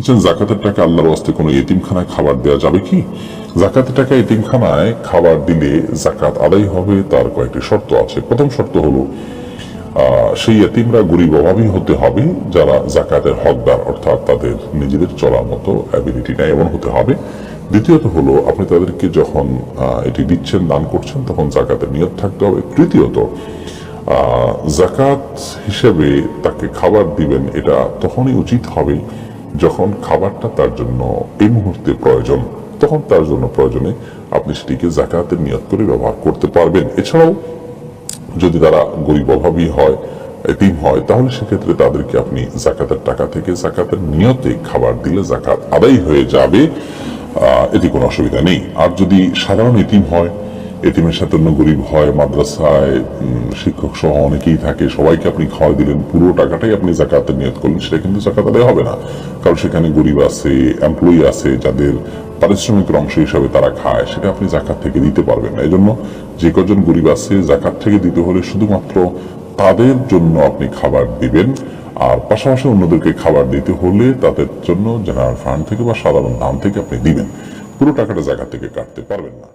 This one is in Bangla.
বলছেন, জাকাতের টাকা আল্লাহর ওয়াস্তে কোনো এতিমখানায় খাবার দেওয়া যাবে কি? জাকাতের টাকা এতিমখানায় খাবার দিলে জাকাত আদায় হবে, তার কয়েকটি শর্ত আছে। প্রথম শর্ত হলো সেই এতিমরা গরিব অভাবী হতে হবে, যারা জাকাতের হকদার, অর্থাৎ তাদের নিজেদের চলার মতো অ্যাবিলিটি নেই এমন হতে হবে। দ্বিতীয়ত হলো, আপনি তাদেরকে যখন এটি দিচ্ছেন, দান করছেন, তখন জাকাতের নিয়ত থাকতে হবে। তৃতীয়ত জাকাত হিসেবে তাকে খাবার দিবেন, এটা তখনই উচিত হবে যখন খাবারটা তার জন্য এই মুহূর্তে প্রয়োজন, তখন তার জন্য প্রয়োজনে আপনি সেটিকে জাকাতের নিয়ত করে ব্যবহার করতে পারবেন। এছাড়াও যদি তারা গরিব অভাবী হয়, এতিম হয়, তাহলে সেক্ষেত্রে তাদেরকে আপনি জাকাতের টাকা থেকে জাকাতের নিয়তে খাবার দিলে জাকাত আদায় হয়ে যাবে। এতে কোনো অসুবিধা নেই। আর যদি সাধারণ এতিম হয় এতিমের সাথে অন্য গরিব হয়, মাদ্রাসায় শিক্ষক সহ অনেকেই থাকে, সবাইকে আপনি খাওয়া দিলেন, পুরো টাকাটাই আপনি জাকাতের নিয়ত করলেন, সেটা কিন্তু জাকাত আদায় হবে না। কারণ সেখানে গরিব আছে এমপ্লয়ি আছে, যাদের পারিশ্রমিকের অংশ হিসাবে তারা খায়, সেটা আপনি জাকাত থেকে দিতে পারবেন না। এই জন্য যে কজন গরিব আছে, জাকাত থেকে দিতে হলে শুধুমাত্র তাদের জন্য আপনি খাবার দিবেন, আর পাশাপাশি অন্যদেরকে খাবার দিতে হলে তাদের জন্য জেনারেল ফান্ড থেকে বা সাধারণ দাম থেকে আপনি দিবেন। পুরো টাকাটা জায়গা থেকে কাটতে পারবেন না।